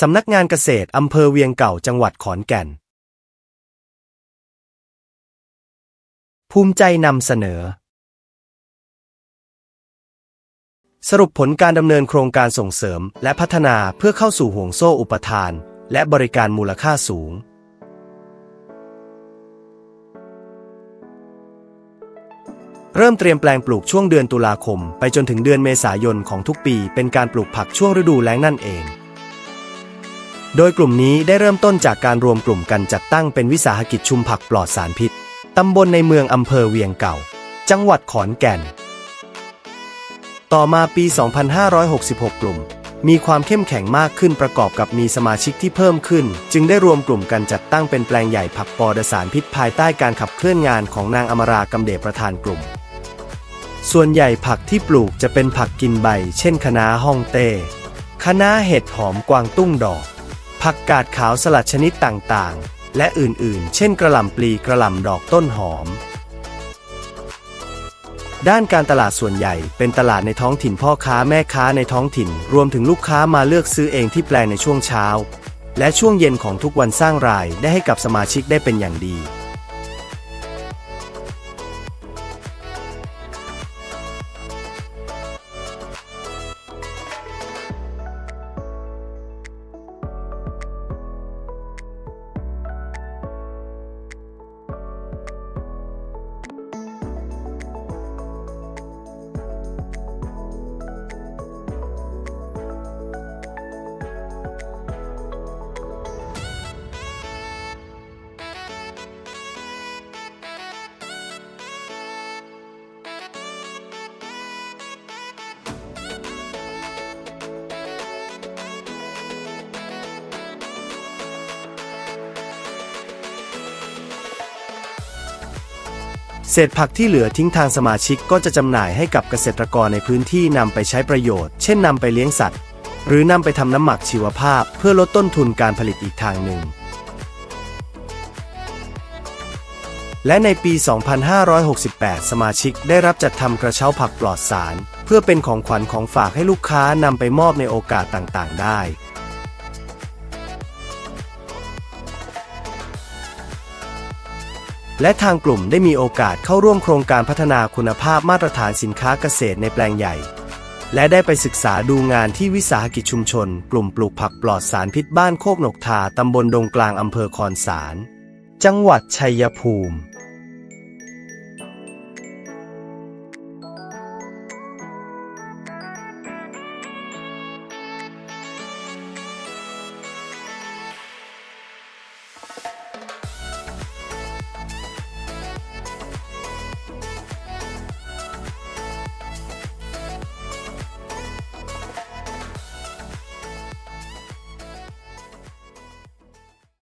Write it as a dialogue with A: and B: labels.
A: สำนักงานเกษตรอำเภอเวียงเก่าจังหวัดขอนแก่น ภูมิใจนำเสนอ สรุปผลการดำเนินโครงการส่งเสริม และพัฒนาเพื่อเข้าสู่ห่วงโซ่อุปทาน และบริการมูลค่าสูง เริ่มเตรียมแปลงปลูกช่วงเดือนตุลาคม ไปจนถึงเดือนเมษายนของทุกปี เป็นการปลูกผักช่วงฤดูแล้งนั่นเอง โดยกลุ่มนี้ได้เริ่มต้นจากการรวมกลุ่มกันจัดตั้งเป็นวิสาหกิจชุมผักปลอดสารพิษ ตำบลในเมืองอำเภอเวียงเก่า จังหวัดขอนแก่น ต่อมาปี 2566 กลุ่ม มีความเข้มแข็งมากขึ้นประกอบกับมีสมาชิกที่เพิ่มขึ้น จึงได้รวมกลุ่มกันจัดตั้งเป็นแปลงใหญ่ผักปลอดสารพิษภายใต้การขับเคลื่อนงานของนางอมรากำเดชประธานกลุ่ม ส่วนใหญ่ผักที่ปลูกจะเป็นผักกินใบ เช่นคะน้าฮ่องเต้คะน้าเห็ดหอมกวางตุ้งดอก ผักกาดขาวสลัดชนิดต่างๆ และอื่นๆ เช่นกระหล่ำปลีกระหล่ำดอกต้นหอม ด้านการตลาดส่วนใหญ่เป็นตลาดในท้องถิ่นพ่อค้าแม่ค้าในท้องถิ่น รวมถึงลูกค้ามาเลือกซื้อเองที่แปลงในช่วงเช้า และช่วงเย็นของทุกวันสร้างรายได้ให้กับสมาชิกได้เป็นอย่างดี เศษผักที่เหลือทิ้งทางสมาชิกก็จะจำหน่ายให้กับเกษตรกรในพื้นที่นำไปใช้ประโยชน์ เช่นนำไปเลี้ยงสัตว์ หรือนำไปทำน้ำหมักชีวภาพ เพื่อลดต้นทุนการผลิตอีกทางหนึ่ง และในปี 2568 สมาชิกได้รับจัดทำกระเช้าผักปลอดสาร เพื่อเป็นของขวัญของฝากให้ลูกค้านำไปมอบในโอกาสต่างๆ ได้ และทางกลุ่มได้มีโอกาสเข้าร่วมโครงการพัฒนาคุณภาพมาตรฐานสินค้าเกษตรในแปลงใหญ่ และได้ไปศึกษาดูงานที่วิสาหกิจชุมชน กลุ่มปลูกผักปลอดสารพิษบ้านโคกหนกทาตำบลดงกลางอำเภอคอนสาร จังหวัดชัยภูมิ